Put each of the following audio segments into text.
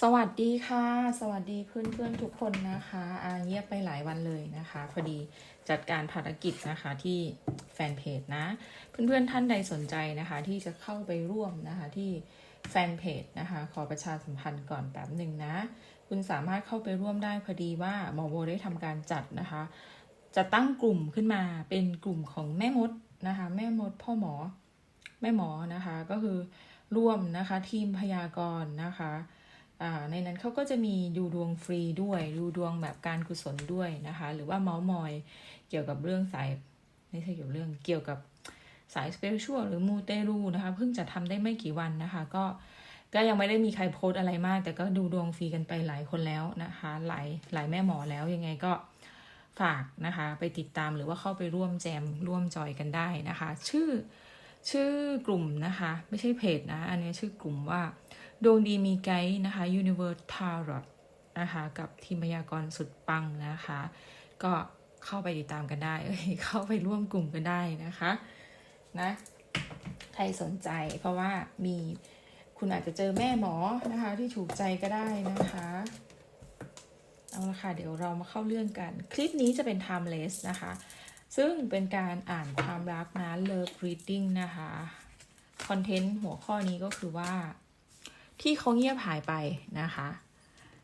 สวัสดีค่ะ สวัสดีเพื่อนๆทุกคนนะคะอาเงียบไปหลายวันเลยนะคะ พอดีจัดการภารกิจนะคะที่แฟนเพจนะ เพื่อนๆท่านใดสนใจนะคะ ที่จะเข้าไปร่วมนะคะที่แฟนเพจนะคะ ขอประชาสัมพันธ์ก่อนแป๊บหนึ่งนะ คุณสามารถเข้าไปร่วมได้พอดีว่าหมอโบได้ทำการจัดนะคะ จะตั้งกลุ่มขึ้นมาเป็นกลุ่มของแม่มดนะคะ แม่มดพ่อหมอแม่หมอนะคะก็คือร่วมนะคะทีมพยากรณ์นะคะ ในนั้นเขาก็จะมีดูดวงฟรีด้วย ดูดวงแบบการกุศลด้วยนะคะ หรือว่าเมาส์มอยเกี่ยวกับเรื่องสายไม่ใช่เกี่ยวกับเรื่องเกี่ยวกับสายสเปเชียลหรือมูเตรูนะคะเพิ่งจะทำได้ไม่กี่วันนะคะ ก็ก็ยังไม่ได้มีใครโพสต์อะไรมาก แต่ก็ดูดวงฟรีกันไปหลายคนแล้วนะคะ หลายหลายแม่หมอแล้วยังไงก็ฝากนะคะ ไปติดตามหรือว่าเข้าไปร่วมแจมร่วมจอยกันได้นะคะ ชื่อชื่อกลุ่มนะคะ ไม่ใช่เพจนะ อันนี้ชื่อกลุ่มว่า ดวงดีมีไกด์นะคะ Universe Tarot นะคะกับทีมพยากรสุดปังนะคะ ก็เข้าไปติดตามกันได้เอ้ยเข้าไปร่วมกลุ่มกันได้นะคะนะใครสนใจเพราะว่ามีคุณอาจจะเจอแม่หมอนะคะ ที่ถูกใจก็ได้นะคะเอาละค่ะ เดี๋ยวเรามาเข้าเรื่องกัน คลิปนี้จะเป็น timeless นะคะ ซึ่งเป็นการอ่านความรักนะ love reading นะคะ คอนเทนต์หัวข้อนี้ก็คือว่า ที่เขาเงียบหายไปนะคะ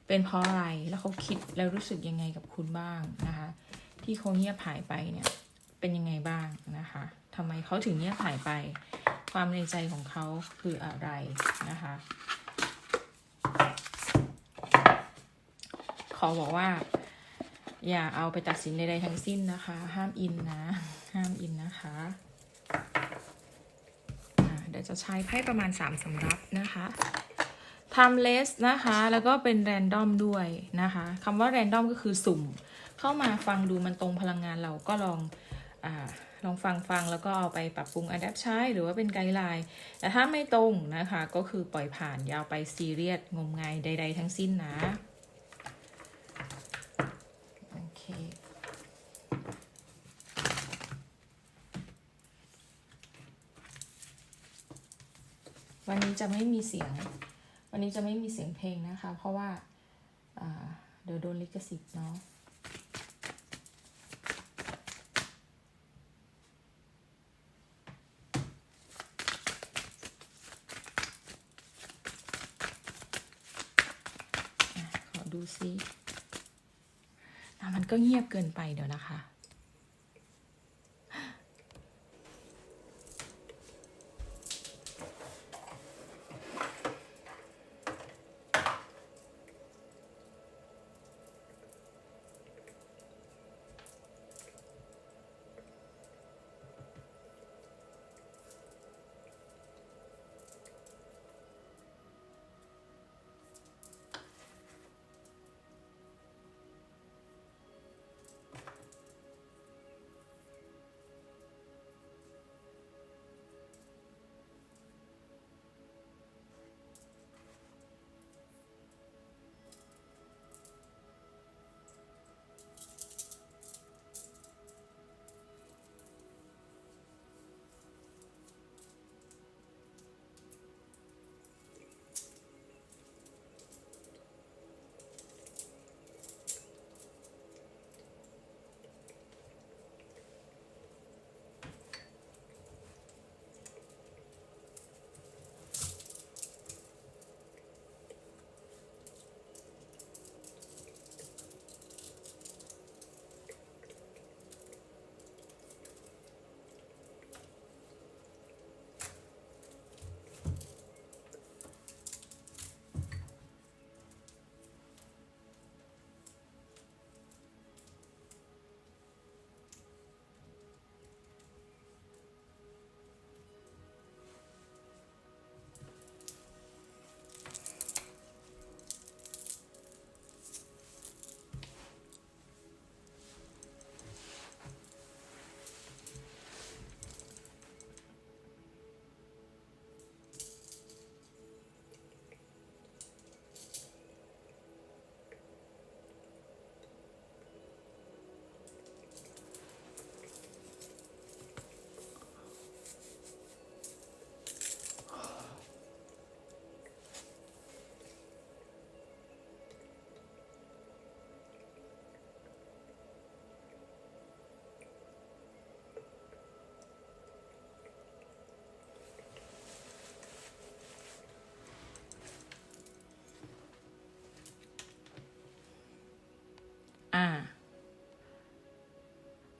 เป็นเพราะอะไรแล้วเขาคิดแล้วรู้สึกยังไงกับคุณบ้างนะคะ ที่เขาเงียบหายไปเนี่ยเป็นยังไงบ้างนะคะทำไมเขาถึงเงียบหายไป ความในใจของเขาคืออะไรนะคะขอบอกว่า อย่าเอาไปตัดสินใดๆทั้งสิ้นนะคะ ห้ามอินนะ ห้ามอินนะคะเดี๋ยวจะใช้ไพ่ประมาณ3สำรับนะคะ timeless นะคะ แล้วก็เป็น random ด้วยนะคะคำว่า random ก็คือสุ่ม เข้ามาฟังดูมันตรงพลังงานเราก็ลองอลองฟังฟังแล้วก็เอาไปปรับปรุง adapt ใช้ หรือว่าเป็นไกด์ไลน์ แต่ถ้าไม่ตรงนะคะ ก็คือปล่อยผ่านยาวไปซีเรียสงมงายใด ๆ ทั้งสิ้นนะโอเควันนี้จะไม่มีเสียง วันนี้จะไม่มีเสียงเพลงนะคะ เพราะว่าเดี๋ยวโดนลิขสิทธิ์เนาะขอดูซิมันก็เงียบเกินไปเดี๋ยวนะคะ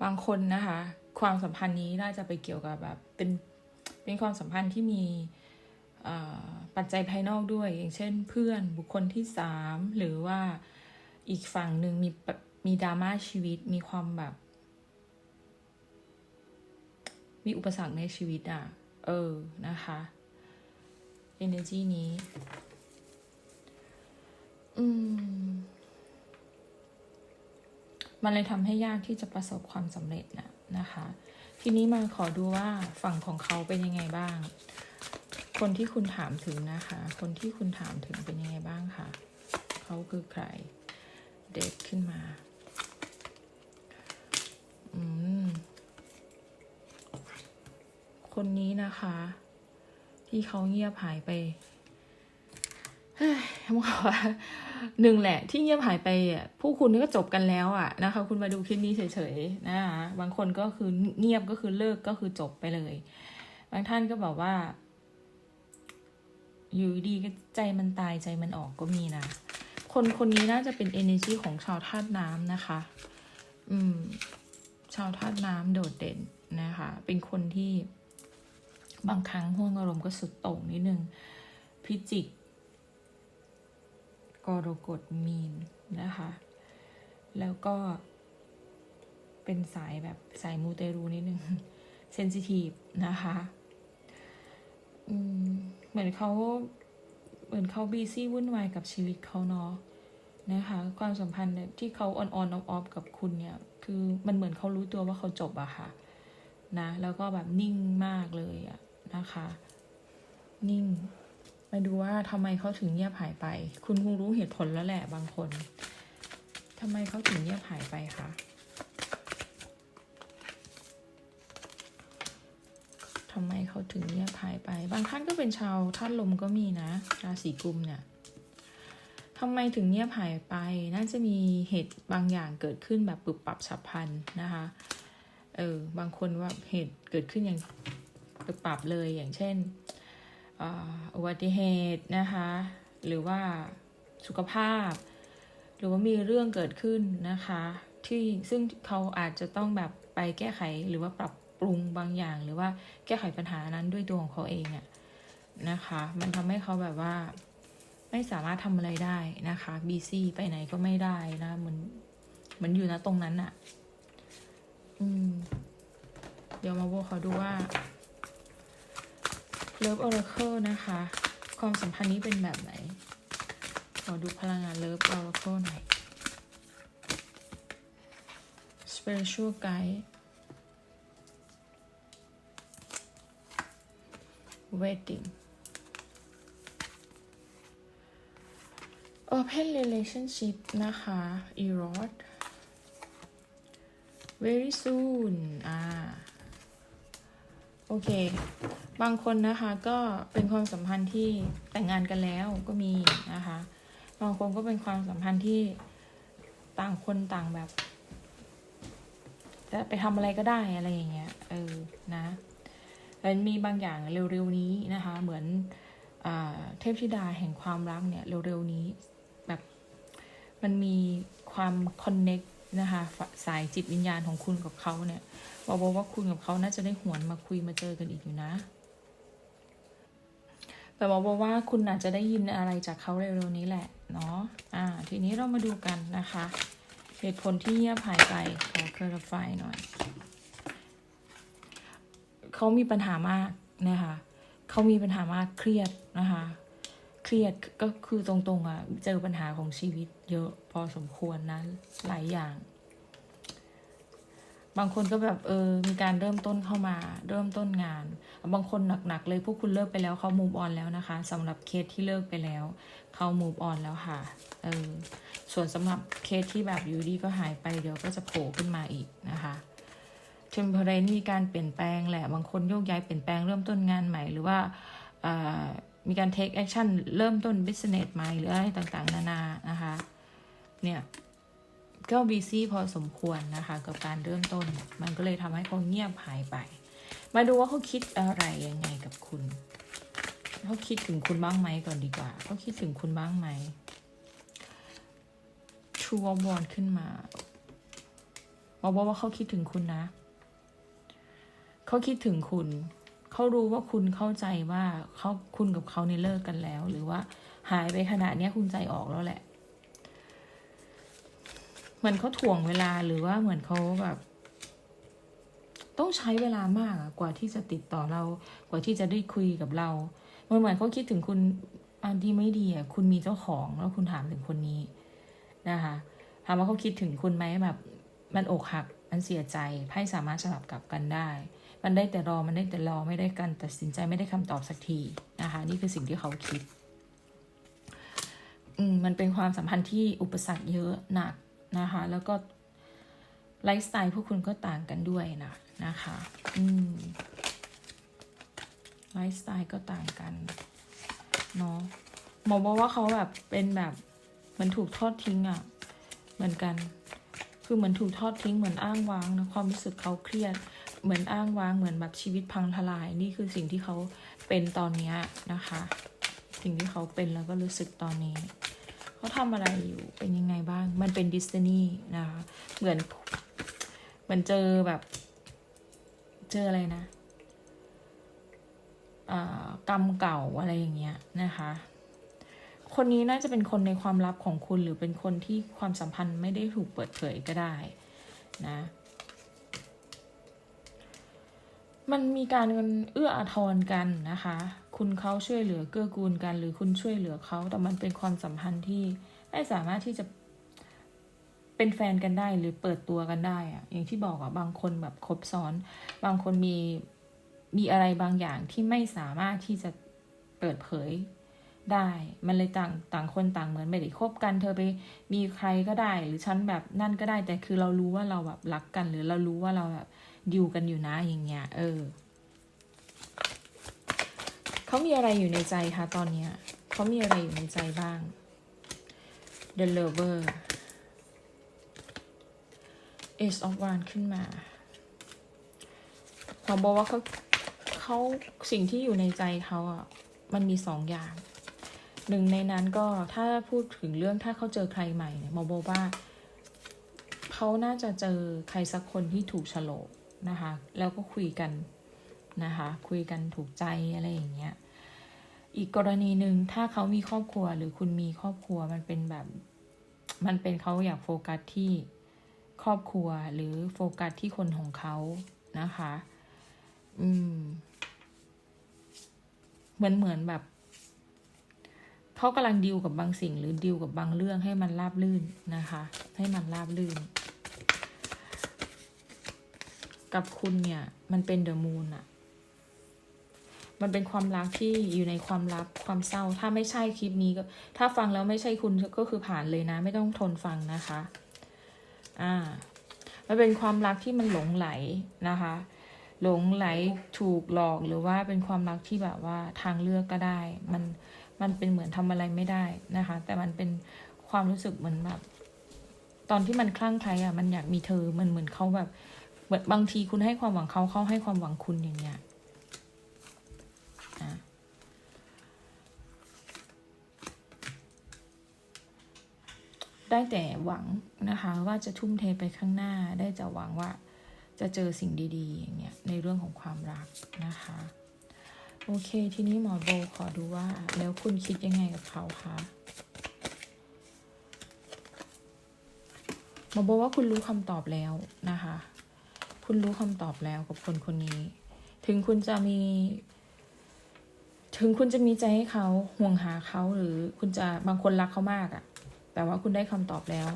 บางคนนะคะ ความสัมพันธ์นี้น่าจะไปเกี่ยวกับแบบเป็นเป็นความสัมพันธ์ที่มีปัจจัยภายนอกด้วย อย่างเช่น เพื่อนบุคคลที่สามหรือว่าอีกฝั่งหนึ่งมีมีดราม่าชีวิตมีความแบบ มีอุปสรรคในชีวิตอะ เออ นะคะ energy นี้ อืม มันเลยทำให้ยากที่จะประสบความสำเร็จนะนะคะ ทีนี้มาขอดูว่าฝั่งของเขาเป็นยังไงบ้าง คนที่คุณถามถึงนะคะ คนที่คุณถามถึงเป็นยังไงบ้างคะเขาคือใคร เด็กขึ้นมา อืม คนนี้นะคะ ที่เขาเงียบหายไป ต้องบอกว่าหนึ่งแหละ ที่เงียบหายไปอะผู้คุณนี่ก็จบกันแล้วอะนะคะ คุณมาดูคลิปนี้เฉยๆนะคะบางคนก็คือเงียบก็คือเลิกก็คือจบไปเลย บางท่านก็บอกว่า อยู่ดีก็ใจมันตายใจมันออกก็มีนะคนคนนี้น่าจะเป็น energy ของชาวธาตุน้ำนะคะ อืม ชาวธาตุน้ำโดดเด่นนะคะ เป็นคนที่บางครั้งห่วงอารมณ์ก็สุดโต่งนิดนึงพิจิก กรกฎมีนนะคะ แล้วก็เป็นสายแบบสายมูเตรูนิดนึงเซนซิทีฟนะคะเหมือนเขาเหมือนเขาบีซี่วุ่นวายกับชีวิตเขาเนาะนะคะ ความสัมพันธ์ที่เขาออนออนออฟออฟกับคุณเนี่ย คือมันเหมือนเขารู้ตัวว่าเขาจบอะค่ะ นะ แล้วก็แบบนิ่งมากเลยอะนะคะ นิ่ง มาดูว่าทำไมเขาถึงเงียบหายไป คุณคงรู้เหตุผลแล้วแหละบางคนทำไมเขาถึงเงียบหายไปคะทำไมเขาถึงเงียบหายไป บางท่านก็เป็นชาวธาตุลมก็มีนะราศีกุมเนี่ยทำไมถึงเงียบหายไป น่าจะมีเหตุบางอย่างเกิดขึ้นแบบปรับปรับฉับพลันนะคะ เออบางคนว่าเหตุเกิดขึ้นอย่างปรับปรับเลยอย่างเช่น อุบัติเหตุนะคะ หรือว่าสุขภาพ หรือว่ามีเรื่องเกิดขึ้นนะคะ ที่ซึ่งเขาอาจจะต้องแบบไปแก้ไขหรือว่าปรับปรุงบางอย่าง หรือว่าแก้ไขปัญหานั้นด้วยตัวของเขาเองอะนะคะ มันทำให้เขาแบบว่า ไม่สามารถทำอะไรได้นะคะบีซี่ไปไหนก็ไม่ได้นะเหมือนเหมือนอยู่นะตรงนั้นอะอืมเดี๋ยวมาโบขอดูว่า เลิฟ o อ a เคิลนะคะ ความสัมพันธ์นี้เป็นแบบไหน ขอดูพลังงานเลิฟ o อ a เคิลหน่อย spiritual guide wedding open relationship นะคะ erod very soon อ่า โอเค บางคนนะคะก็เป็นความสัมพันธ์ที่แต่งงานกันแล้วก็มีนะคะ บางคนก็เป็นความสัมพันธ์ที่ต่างคนต่างแบบ จะไปทำอะไรก็ได้อะไรอย่างเงี้ย เออ นะแล้วมีบางอย่างเร็วๆนี้นะคะ เหมือนอเทพธิดาแห่งความรักเนี่ยเร็วๆนี้ แบบมันมีความคอนเน็ก นะคะสายจิตวิญญาณของคุณกับเขาเนี่ยบอกว่าคุณกับเขาน่าจะได้หวนมาคุยมาเจอกันอีกอยู่นะแต่บอกว่าคุณอาจจะได้ยินอะไรจากเขาเร็วๆนี้แหละเนาะอ่า ทีนี้เรามาดูกันนะคะ เหตุผลที่เงียบหายไปขอ clarify หน่อย เขามีปัญหามากนะคะเขามีปัญหามากเครียดนะคะ เครียดก็คือตรงๆอะเจอปัญหาของชีวิต เยอะพอสมควรนะหลายอย่าง บางคนก็แบบเออมีการเริ่มต้นเข้ามา เริ่มต้นงาน บางคนหนักๆเลยพวกคุณเลิกไปแล้วเขา move on แล้วนะคะสำหรับเคสที่เลิกไปแล้วเขา move on แล้วค่ะเออส่วนสำหรับเคสที่แบบอยู่ดีก็หายไปเดี๋ยวก็จะโผล่ขึ้นมาอีกนะคะเทมเพลนมีการเปลี่ยนแปลงแหละบางคนโยกย้ายเปลี่ยนแปลงเริ่มต้นงานใหม่หรือว่าอ่า มีการ take action เริ่มต้น business ใหม่หรืออะไรต่างๆ นานานะคะ เนี่ยก็บีซี่พอสมควรนะคะ กับการเริ่มต้น มันก็เลยทำให้เขาเงียบหายไป มาดูว่าเขาคิดอะไรยังไงกับคุณเขาคิดถึงคุณบ้างไหมก่อนดีกว่าเขาคิดถึงคุณบ้างไหม True of One ขึ้นมาบอกว่าเขาคิดถึงคุณนะ เขาคิดถึงคุณ เขารู้ว่าคุณเข้าใจว่าเขาคุณกับเขาเนี่ยเลิกกันแล้ว หรือว่าหายไปขนาดนี้คุณใจออกแล้วแหละเหมือนเขาถ่วงเวลาหรือว่าเหมือนเขาแบบ ต้องใช้เวลามากกว่าที่จะติดต่อเรา กว่าที่จะได้คุยกับเรามันเหมือนเขาคิดถึงคุณอันที่ไม่ดีอะคุณมีเจ้าของแล้วคุณถามถึงคนนี้นะคะถามว่าเขาคิดถึงคุณไหมแบบ มันอกหัก มันเสียใจไพ่สามารถสลับกลับกันได้ มันได้แต่รอมันได้แต่รอไม่ได้การตัดสินใจไม่ได้คำตอบสักทีนะคะ นี่คือสิ่งที่เขาคิดอืมมันเป็นความสัมพันธ์ที่อุปสรรคเยอะหนักนะคะ แล้วก็ไลฟ์สไตล์พวกคุณก็ต่างกันด้วยนะนะคะอืมไลฟ์สไตล์ก็ต่างกันเนาะหมอบอกว่าเขาแบบเป็นแบบเหมันถูกทอดทิ้งอะ่ะ เหมือนกัน คือเหมือนถูกทอดทิ้งเหมือนอ้างว้างนะความรู้สึกเขาเครียด เหมือนอ้างว้างเหมือนแบบชีวิตพังทลายนี่คือสิ่งที่เขาเป็นตอนนี้นะคะ สิ่งที่เขาเป็นแล้วก็รู้สึกตอนนี้เขาทำอะไรอยู่เป็นยังไงบ้าง มันเป็นดิสนีย์นะคะเหมือนเหมือนเจอแบบ เจออะไรนะอ่ากรรมเก่าอะไรอย่างเงี้ยนะคะ คนนี้น่าจะเป็นคนในความลับของคุณหรือเป็นคนที่ความสัมพันธ์ไม่ได้ถูกเปิดเผยก็ได้นะ มันมีการเอื้ออาทรกันนะคะ คุณเขาช่วยเหลือเกื้อกูลกัน หรือคุณช่วยเหลือเขาแต่มันเป็นความสัมพันธ์ที่ไม่สามารถที่จะเป็นแฟนกันได้หรือเปิดตัวกันได้อะอย่างที่บอกอะบางคนแบบคบซ้อน บางคนมีมีอะไรบางอย่างที่ไม่สามารถที่จะเปิดเผยได้ มันเลยต่างต่างคนต่างเหมือนไม่ได้คบกัน เธอไปมีใครก็ได้ หรือฉันแบบนั่นก็ได้ แต่คือเรารู้ว่าเราแบบรักกัน หรือเรารู้ว่าเราแบบ ดิวกันอยู่นะอย่างเงี้ย เออเขามีอะไรอยู่ในใจคะตอนเนี้ยเขามีอะไรอยู่ในใจบ้าง The Lover Ace of Wands ขึ้นมาขาบอกว่าเขาเขาสิ่งที่อยู่ในใจเขาอะ มันมีสองอย่างหนึ่งในนั้นก็ถ้าพูดถึงเรื่องถ้าเขาเจอใครใหม่เนี่ยหมอบอกว่าเขาน่าจะเจอใครสักคนที่ถูกโฉลก นะคะ แล้วก็คุยกันนะคะ คุยกันถูกใจอะไรอย่างเงี้ย อีกกรณีหนึ่งถ้าเขามีครอบครัวหรือคุณมีครอบครัวมันเป็นแบบ มันเป็นเขาอยากโฟกัสที่ครอบครัวหรือโฟกัสที่คนของเขานะคะ อืมเหมือนเหมือนแบบเขากำลังดิวกับบางสิ่ง หรือดิวกับบางเรื่องให้มันราบลื่นนะคะ ให้มันราบลื่น กับคุณเนี่ย มันเป็นเดอะมูนอะมันเป็นความรักที่อยู่ในความลับความเศร้า ถ้าไม่ใช่คลิปนี้ก็ ถ้าฟังแล้วไม่ใช่คุณก็คือผ่านเลยนะ ไม่ต้องทนฟังนะคะ อ่า มันเป็นความรักที่มันหลงไหลนะคะ หลงไหลถูกหลอกหรือว่าเป็นความรักที่แบบว่าทางเลือกก็ได้ มัน มันเป็นเหมือนทำอะไรไม่ได้นะคะ แต่มันเป็นความรู้สึกเหมือนแบบ ตอนที่มันคลั่งไคล้อะ มันอยากมีเธอ มันเหมือนเขาแบบ เหมือนบางทีคุณให้ความหวังเขาเขาให้ความหวังคุณอย่างเงี้ยนะได้แต่หวังนะคะว่าจะทุ่มเทไปข้างหน้าได้จะหวังว่าจะเจอสิ่งดีๆอย่างเงี้ยในเรื่องของความรักนะคะ โอเค ทีนี้หมอโบขอดูว่า แล้วคุณคิดยังไงกับเขาคะหมอโบว่าคุณรู้คำตอบแล้วนะคะ คุณรู้คำตอบแล้วกับคนคนนี้ ถึงคุณจะมี ถึงคุณจะมีใจให้เขาห่วงหาเขาหรือคุณจะบางคนรักเขามากอะแต่ว่าคุณได้คำตอบแล้ว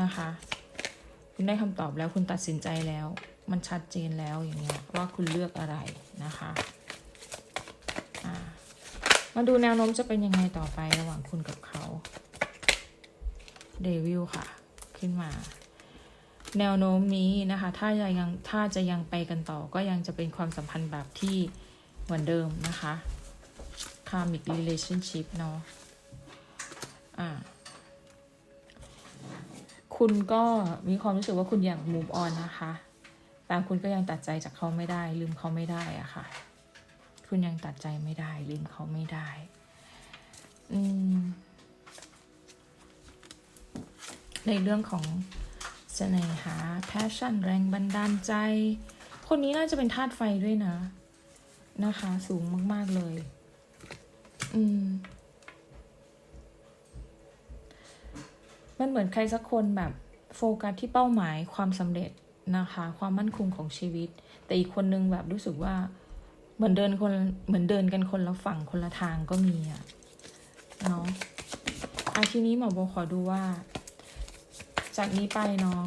นะคะ คุณได้คำตอบแล้วคุณตัดสินใจแล้ว มันชัดเจนแล้วอย่างเงี้ยว่าคุณเลือกอะไรนะคะมาดูแนวโน้มจะเป็นยังไงต่อไประหว่างคุณกับเขา เดวิลค่ะ ขึ้นมา แนวโน้มนี้นะคะ ถ้ายังถ้าจะยังไปกันต่อ ก็ยังจะเป็นความสัมพันธ์แบบที่เหมือนเดิมนะคะ karmic relationship เนาะอ่าคุณก็มีความรู้สึกว่าคุณอยาก move on นะคะ แต่คุณก็ยังตัดใจจากเขาไม่ได้ ลืมเขาไม่ได้อะค่ะ คุณยังตัดใจไม่ได้ ลืมเขาไม่ได้ อืม ในเรื่องของ เสน่หา passion แรงบันดาลใจ คนนี้น่าจะเป็นธาตุไฟด้วยนะ นะคะ สูงมาก ๆ เลย อืม มันเหมือนใครสักคนแบบโฟกัสที่เป้าหมายความสำเร็จนะคะ ความมั่นคงของชีวิต แต่อีกคนนึงแบบรู้สึกว่า เหมือนเดินคนเหมือนเดินกันคนละฝั่งคนละทางก็มีอะเนาะอาทีนี้หมอโบขอดูว่า จากนี้ไปเนาะ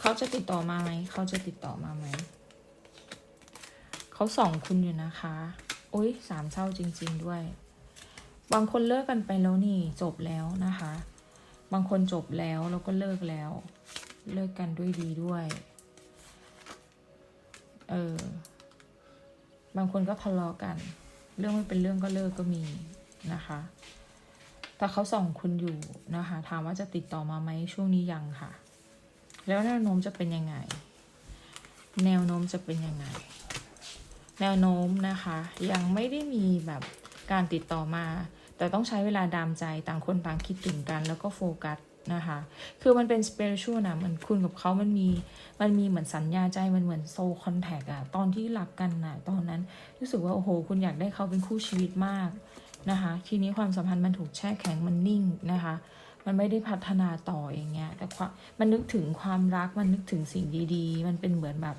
เขาจะติดต่อมาไหมเขาจะติดต่อมาไหมเขาส่องคุณอยู่นะคะโอ้ยสามเศร้าจริง ๆด้วย บางคนเลิกกันไปแล้วนี่จบแล้วนะคะ บางคนจบแล้วแล้วก็เลิกแล้ว เลิกกันด้วยดีด้วยเออบางคนก็ทะเลาะกัน เรื่องไม่เป็นเรื่องก็เลิกก็มีนะคะ แต่เขาส่องคุณอยู่นะคะ ถามว่าจะติดต่อมาไหมช่วงนี้ยังค่ะ แล้วแนวโน้มจะเป็นยังไง แนวโน้มจะเป็นยังไง แนวโน้มนะคะ ยังไม่ได้มีแบบการติดต่อมา แต่ต้องใช้เวลาดามใจต่างคนต่างคิดถึงกัน แล้วก็โฟกัสนะคะ คือมันเป็นสเปริชวลนะมันคุณกับเขามันมี มันมีเหมือนสัญญาใจ มันเหมือนโซคอนแทคอะตอนที่รักกันนะตอนนั้นรู้สึกว่า โอ้โห คุณอยากได้เขาเป็นคู่ชีวิตมาก นะคะทีนี้ความสัมพันธ์มันถูกแช่แข็งมันนิ่งนะคะ มันไม่ได้พัฒนาต่ออย่างเงี้ยแต่ความมันนึกถึงความรักมันนึกถึงสิ่งดีๆ มันเป็นเหมือนแบบ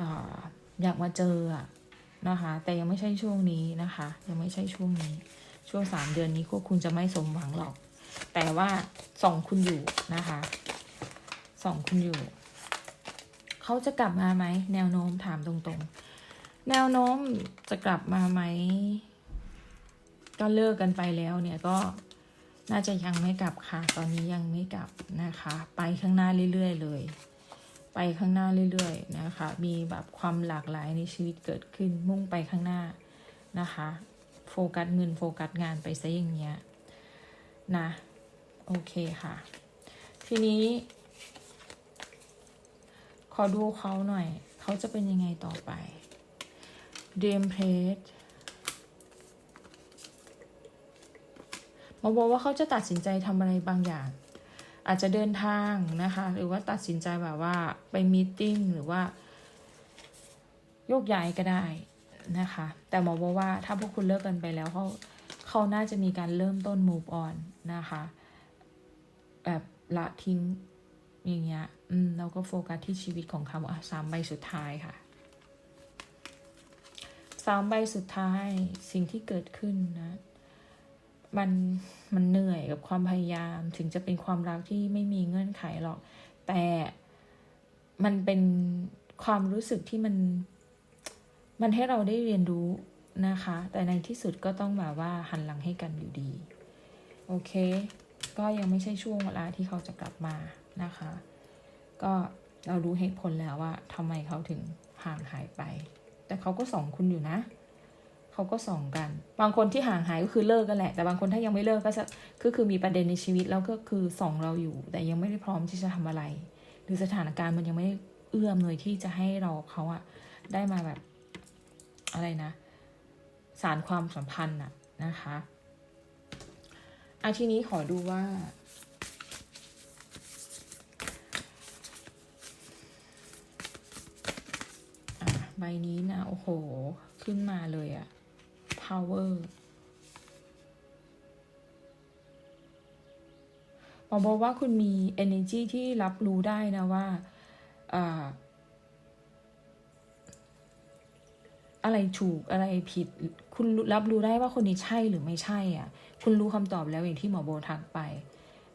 ออยากมาเจอนะคะแต่ยังไม่ใช่ช่วงนี้นะคะ ยังไม่ใช่ช่วงนี้ช่วงสามเดือนนี้พวกคุณจะไม่สมหวังหรอก แต่ว่าส่องคุณอยู่นะคะส่องคุณอยู่ เขาจะกลับมาไหมแนวโน้มถามตรงๆ แนวโน้มจะกลับมาไหม ก็เลิกกันไปแล้วเนี่ยก็น่าจะยังไม่กลับค่ะ ตอนนี้ยังไม่กลับนะคะ ไปข้างหน้าเรื่อยๆเลย ไปข้างหน้าเรื่อยๆนะคะ มีแบบความหลากหลายในชีวิตเกิดขึ้น มุ่งไปข้างหน้านะคะ โฟกัสเงินโฟกัสงานไปซะอย่างเงี้ยนะ โอเคค่ะ ทีนี้ ขอดูเขาหน่อย เขาจะเป็นยังไงต่อไป Dream Plate มอบอกว่าเขาจะตัดสินใจทำอะไรบางอย่าง อาจจะเดินทางนะคะ หรือว่าตัดสินใจแบบว่าไปมีติ้งหรือว่า โยกย้ายก็ได้นะคะ แต่หมอบอกว่าถ้าพวกคุณเลิกกันไปแล้วเขาเขาน่าจะมีการเริ่มต้น move on นะคะ แบบละทิ้งอย่างเงี้ย อืมแล้วก็โฟกัสที่ชีวิตของเขาอะสามใบสุดท้ายค่ะสามใบสุดท้ายสิ่งที่เกิดขึ้นนะ มันมันเหนื่อยกับความพยายาม ถึงจะเป็นความรักที่ไม่มีเงื่อนไขหรอก แต่มันเป็นความรู้สึกที่มัน มันให้เราได้เรียนรู้นะคะ แต่ในที่สุดก็ต้องแบบว่าหันหลังให้กันอยู่ดี โอเค ก็ยังไม่ใช่ช่วงเวลาที่เขาจะกลับมานะคะ ก็เรารู้เหตุผลแล้วว่าทำไมเขาถึงห่างหายไป แต่เขาก็ส่องคุณอยู่นะ เขาก็ส่องกัน บางคนที่ห่างหายก็คือเลิกกันแหละ แต่บางคนถ้ายังไม่เลิกก็จะก็คือมีประเด็นในชีวิตแล้วก็คือส่องเราอยู่ แต่ยังไม่ได้พร้อมที่จะทำอะไร หรือสถานการณ์มันยังไม่เอื้อมเลยที่จะให้เราเขาอะได้มาแบบอะไรนะ สารความสัมพันธ์อะนะคะอาทีนี้ขอดูว่าอะใบนี้นะ โอ้โห ขึ้นมาเลยอะ power หมอบอกว่าคุณมี energy ที่รับรู้ได้นะว่าอะไรถูกอะไรผิด คุณรับรู้ได้ว่าคนนี้ใช่หรือไม่ใช่อะ คุณรู้คำตอบแล้วอย่างที่หมอโบทักไป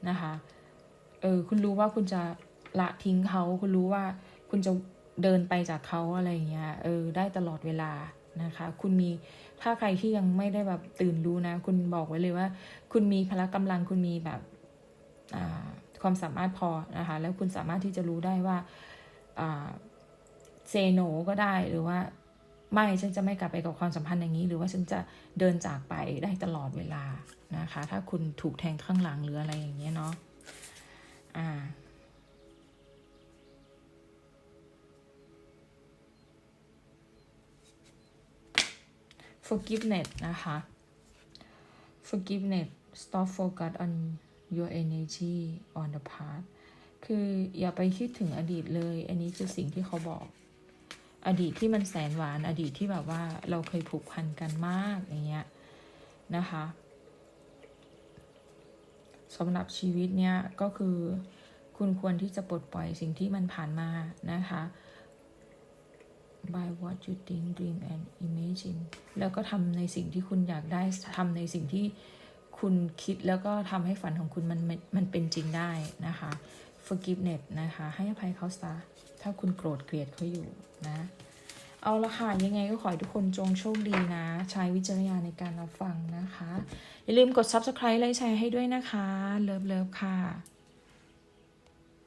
นะคะ เออ คุณรู้ว่าคุณจะละทิ้งเขา คุณรู้ว่าคุณจะเดินไปจากเขาอะไรเงี้ย เออ ได้ตลอดเวลา นะคะ คุณมีถ้าใครที่ยังไม่ได้แบบตื่นรู้นะ คุณบอกไว้เลยว่า คุณมีพละกำลังคุณมีแบบความสามารถพอนะคะ แล้วคุณสามารถที่จะรู้ได้ว่าเซโนก็ได้หรือว่าไม่ฉันจะไม่กลับไปกับความสัมพันธ์อย่างนี้ หรือว่าฉันจะเดินจากไปได้ตลอดเวลานะคะ ถ้าคุณถูกแทงข้างหลังหรืออะไรอย่างเงี้ยเนาะอ่า forgiveness นะคะ forgiveness stop focus on your energy on the past คืออย่าไปคิดถึงอดีตเลย อันนี้คือสิ่งที่เขาบอก อดีตที่มันแสนหวาน อดีตที่แบบว่าเราเคยผูกพันกันมากอย่างเงี้ยนะคะสำหรับชีวิตเนี้ยก็คือคุณควรที่จะปลดปล่อยสิ่งที่มันผ่านมานะคะ by what you think dream and imagine แล้วก็ทำในสิ่งที่คุณอยากได้ทำในสิ่งที่คุณคิดแล้วก็ทำให้ฝันของคุณมันมันเป็นจริงได้นะคะ forgiveness นะคะ ให้อภัยเขาซะถ้าคุณโกรธเกลียดเขาอยู่นะ เอาละค่ะ ยังไงก็ขอให้ทุกคนจงโชคดีนะ ใช้วิจารณญาณในการรับฟังนะคะ อย่าลืมกด subscribe ไลค์แชร์ให้ด้วยนะคะ เลิฟเลิฟค่ะ